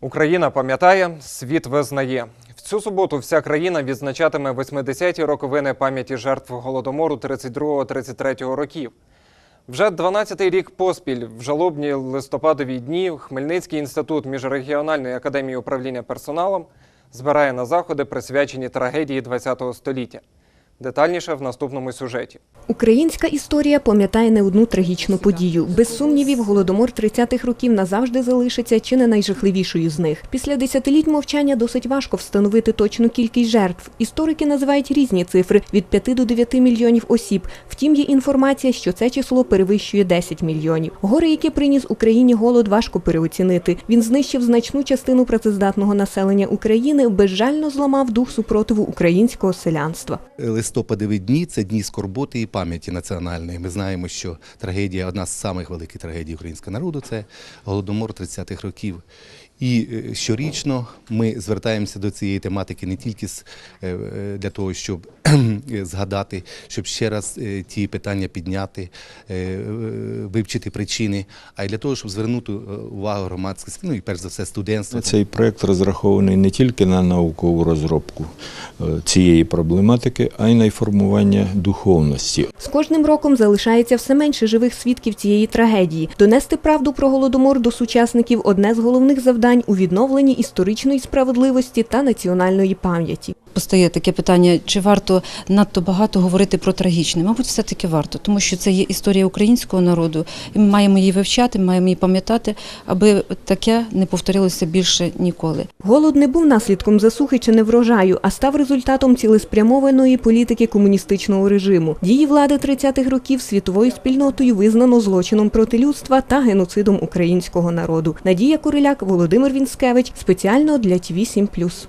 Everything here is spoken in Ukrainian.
Україна пам'ятає, світ визнає. В цю суботу вся країна відзначатиме 80-ті роковини пам'яті жертв голодомору 32-33 років. Вже 12-й рік поспіль в жалобні листопадові дні Хмельницький інститут міжрегіональної академії управління персоналом збирає на заходи, присвячені трагедії ХХ століття. Детальніше в наступному сюжеті. Українська історія пам'ятає не одну трагічну подію. Без сумнівів, голодомор 30-х років назавжди залишиться чи не найжахливішою з них. Після десятиліть мовчання досить важко встановити точну кількість жертв. Історики називають різні цифри від 5 до 9 мільйонів осіб. Втім, є інформація, що це число перевищує 10 мільйонів. Гори, які приніс Україні голод, важко переоцінити. Він знищив значну частину працездатного населення України, безжально зламав дух супротиву українського селянства. Листопадові дні це дні скорботи і пам'яті національної. Ми знаємо, що трагедія, одна з самих великих трагедій українського народу, це голодомор 30-х років. І е, щорічно ми звертаємося до цієї тематики не тільки е, е, для того, щоб згадати, щоб ще раз ті питання підняти, вивчити причини, а й для того, щоб звернути увагу громадськості, ну і перш за все студентства. Цей проект розрахований не тільки на наукову розробку цієї проблематики, а й на формування духовності. З кожним роком залишається все менше живих свідків цієї трагедії. Донести правду про голодомор до сучасників одне з головних завдань у відновленні історичної справедливості та національної пам'яті. Постає таке питання, чи варто надто багато говорити про трагічне? Мабуть, все-таки варто, тому що це є історія українського народу, і ми маємо її вивчати, ми маємо її пам'ятати, аби таке не повторилося більше ніколи. Голод не був наслідком засухи чи неврожаю, а став результатом цілеспрямованої політики комуністичного режиму. Дії влади 30-х років світовою спільнотою визнано злочином проти людства та геноцидом українського народу. Надія Куриляк, Володимир Вінскевич спеціально для ТВ 7+.